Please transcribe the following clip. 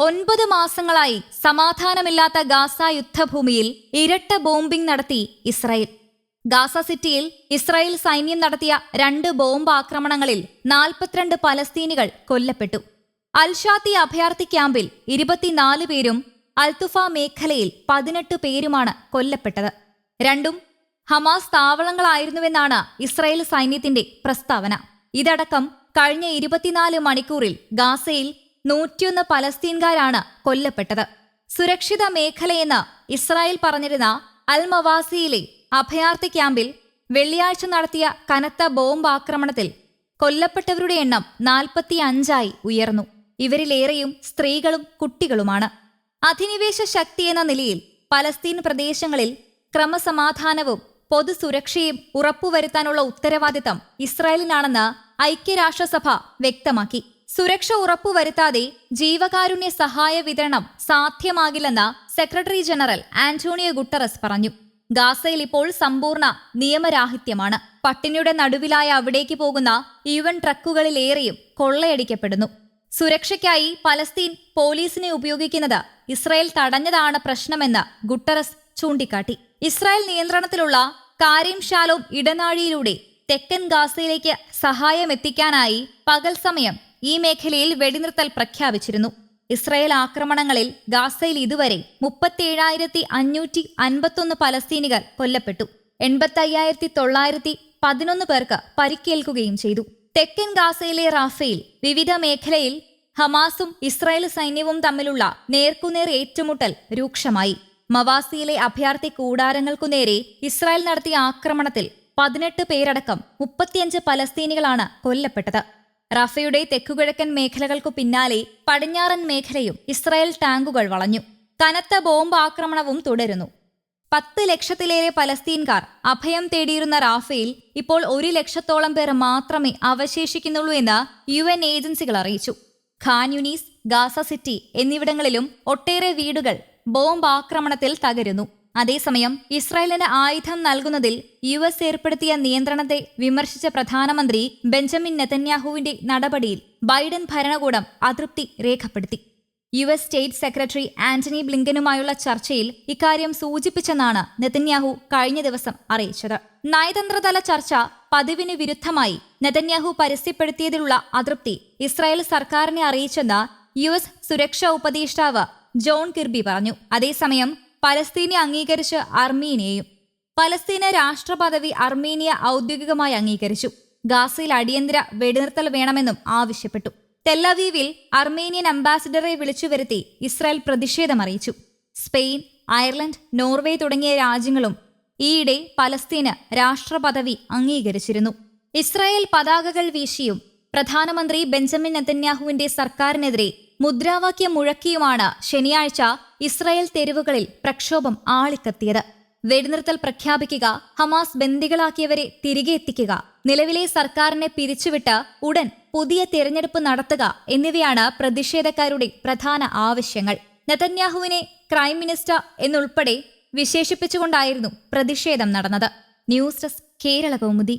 ഒൻപത് മാസങ്ങളായി സമാധാനമില്ലാത്ത ഗാസ യുദ്ധഭൂമിയിൽ ഇരട്ട ബോംബിംഗ് നടത്തി ഇസ്രായേൽ. ഗാസ സിറ്റിയിൽ ഇസ്രായേൽ സൈന്യം നടത്തിയ രണ്ട് ബോംബ് ആക്രമണങ്ങളിൽ നാൽപ്പത്തിരണ്ട് പലസ്തീനികൾ കൊല്ലപ്പെട്ടു. അൽഷാത്തി അഭയാർത്ഥി ക്യാമ്പിൽ ഇരുപത്തിനാല് പേരും അൽത്തുഫ മേഖലയിൽ പതിനെട്ട് പേരുമാണ് കൊല്ലപ്പെട്ടത്. രണ്ടും ഹമാസ് താവളങ്ങളായിരുന്നുവെന്നാണ് ഇസ്രായേൽ സൈന്യത്തിന്റെ പ്രസ്താവന. ഇതടക്കം കഴിഞ്ഞ ഇരുപത്തിനാല് മണിക്കൂറിൽ ഗാസയിൽ നൂറ്റിയൊന്ന് പലസ്തീൻകാരാണ് കൊല്ലപ്പെട്ടത്. സുരക്ഷിത മേഖലയെന്ന് ഇസ്രായേൽ പറഞ്ഞിരുന്ന അൽ മവാസിയിലെ അഭയാർത്ഥി ക്യാമ്പിൽ വെള്ളിയാഴ്ച നടത്തിയ കനത്ത ബോംബ് ആക്രമണത്തിൽ കൊല്ലപ്പെട്ടവരുടെ എണ്ണം നാൽപ്പത്തി അഞ്ചായി ഉയർന്നു. ഇവരിലേറെയും സ്ത്രീകളും കുട്ടികളുമാണ്. അധിനിവേശ ശക്തി എന്ന നിലയിൽ പലസ്തീൻ പ്രദേശങ്ങളിൽ ക്രമസമാധാനവും പൊതുസുരക്ഷയും ഉറപ്പുവരുത്താനുള്ള ഉത്തരവാദിത്തം ഇസ്രായേലിനാണെന്ന് ഐക്യരാഷ്ട്രസഭ വ്യക്തമാക്കി. സുരക്ഷ ഉറപ്പുവരുത്താതെ ജീവകാരുണ്യ സഹായ വിതരണം സാധ്യമാകില്ലെന്ന് സെക്രട്ടറി ജനറൽ ആന്റോണിയോ ഗുട്ടറസ് പറഞ്ഞു. ഗാസയിൽ ഇപ്പോൾ സമ്പൂർണ നിയമരാഹിത്യമാണ്. പട്ടിണിയുടെ നടുവിലായ അവിടേക്ക് പോകുന്ന യു എൻ ട്രക്കുകളിലേറെയും കൊള്ളയടിക്കപ്പെടുന്നു. സുരക്ഷയ്ക്കായി പലസ്തീൻ പോലീസിനെ ഉപയോഗിക്കുന്നത് ഇസ്രായേൽ തടഞ്ഞതാണ് പ്രശ്നമെന്ന് ഗുട്ടറസ് ചൂണ്ടിക്കാട്ടി. ഇസ്രായേൽ നിയന്ത്രണത്തിലുള്ള കാരിം ഷാലോം ഇടനാഴിയിലൂടെ തെക്കൻ ഗാസയിലേക്ക് സഹായം എത്തിക്കാനായി പകൽ സമയം ഈ മേഖലയിൽ വെടിനിർത്തൽ പ്രഖ്യാപിച്ചിരുന്നു. ഇസ്രായേൽ ആക്രമണങ്ങളിൽ ഗാസയിൽ ഇതുവരെ മുപ്പത്തിയേഴായിരത്തി അഞ്ഞൂറ്റി അൻപത്തൊന്ന് പലസ്തീനികൾ കൊല്ലപ്പെട്ടു. എൺപത്തയ്യായിരത്തി തൊള്ളായിരത്തി പതിനൊന്ന് പേർക്ക് പരിക്കേൽക്കുകയും ചെയ്തു. തെക്കൻ ഗാസയിലെ റാഫയിൽ വിവിധ മേഖലയിൽ ഹമാസും ഇസ്രായേൽ സൈന്യവും തമ്മിലുള്ള നേർക്കുനേർ ഏറ്റുമുട്ടൽ രൂക്ഷമായി. മവാസിയിലെ അഭയാർത്ഥി കൂടാരങ്ങൾക്കു നേരെ ഇസ്രായേൽ നടത്തിയ ആക്രമണത്തിൽ പതിനെട്ട് പേരടക്കം മുപ്പത്തിയഞ്ച് പലസ്തീനികളാണ് കൊല്ലപ്പെട്ടത്. റഫയുടെ തെക്കുകിഴക്കൻ മേഖലകൾക്കു പിന്നാലെ പടിഞ്ഞാറൻ മേഖലയും ഇസ്രായേൽ ടാങ്കുകൾ വളഞ്ഞു. കനത്ത ബോംബ് ആക്രമണവും തുടരുന്നു. പത്ത് ലക്ഷത്തിലേറെ പലസ്തീൻകാർ അഭയം തേടിയിരുന്ന റാഫയിൽ ഇപ്പോൾ ഒരു ലക്ഷത്തോളം പേർ മാത്രമേ അവശേഷിക്കുന്നുള്ളൂ എന്ന് യു എൻ ഏജൻസികൾ അറിയിച്ചു. ഖാൻ യുനീസ് ഗാസ സിറ്റി എന്നിവിടങ്ങളിലും ഒട്ടേറെ വീടുകൾ ബോംബ് ആക്രമണത്തിൽ തകരുന്നു. അതേസമയം ഇസ്രായേലിന് ആയുധം നൽകുന്നതിൽ യു എസ് ഏർപ്പെടുത്തിയ നിയന്ത്രണത്തെ വിമർശിച്ച പ്രധാനമന്ത്രി ബെഞ്ചമിൻ നെതന്യാഹുവിന്റെ നടപടിയിൽ ബൈഡൻ ഭരണകൂടം അതൃപ്തി രേഖപ്പെടുത്തി. U S state secretary Antony ബ്ലിങ്കനുമായുള്ള ചർച്ചയിൽ ഇക്കാര്യം സൂചിപ്പിച്ചെന്നാണ് നെതന്യാഹു കഴിഞ്ഞ ദിവസം അറിയിച്ചത്. നയതന്ത്രതല ചർച്ച പതിവിന് വിരുദ്ധമായി നെതന്യാഹു പരസ്യപ്പെടുത്തിയതിലുള്ള അതൃപ്തി ഇസ്രായേൽ സർക്കാരിനെ അറിയിച്ചെന്ന് യു എസ് സുരക്ഷാ ഉപദേഷ്ടാവ് ജോൺ കിർബി പറഞ്ഞു. അതേസമയം പലസ്തീനെ അംഗീകരിച്ച് അർമീനിയയും പലസ്തീന രാഷ്ട്രപദവി അർമീനിയ ഔദ്യോഗികമായി അംഗീകരിച്ചു. ഗാസയിൽ അടിയന്തര വെടിനിർത്തൽ വേണമെന്നും ആവശ്യപ്പെട്ടു. തെല്ലവീവിൽ അർമേനിയൻ അംബാസിഡറെ വിളിച്ചുവരുത്തി ഇസ്രായേൽ പ്രതിഷേധമറിയിച്ചു സ്പെയിൻ അയർലൻഡ് നോർവേ തുടങ്ങിയ രാജ്യങ്ങളും ഈയിടെ പലസ്തീന് രാഷ്ട്രപദവി അംഗീകരിച്ചിരുന്നു. ഇസ്രായേൽ പതാകകൾ വീശിയും പ്രധാനമന്ത്രി ബെഞ്ചമിൻ നെതന്യാഹുവിന്റെ സർക്കാരിനെതിരെ മുദ്രാവാക്യം മുഴക്കിയുമാണ് ശനിയാഴ്ച ഇസ്രായേൽ തെരുവുകളിൽ പ്രക്ഷോഭം ആളിക്കത്തിയത്. വെടിനിർത്തൽ പ്രഖ്യാപിക്കുക ഹമാസ് ബന്ദികളാക്കിയവരെ തിരികെ എത്തിക്കുക നിലവിലെ സർക്കാരിനെ പിരിച്ചുവിട്ട് ഉടൻ പുതിയ തിരഞ്ഞെടുപ്പ് നടത്തുക എന്നിവയാണ് പ്രതിഷേധക്കാരുടെ പ്രധാന ആവശ്യങ്ങൾ. നെതന്യാഹുവിനെ ക്രൈം മിനിസ്റ്റർ എന്നുൾപ്പെടെ വിശേഷിപ്പിച്ചുകൊണ്ടായിരുന്നു പ്രതിഷേധം നടന്നത്. News desk Kerala Kaumudi.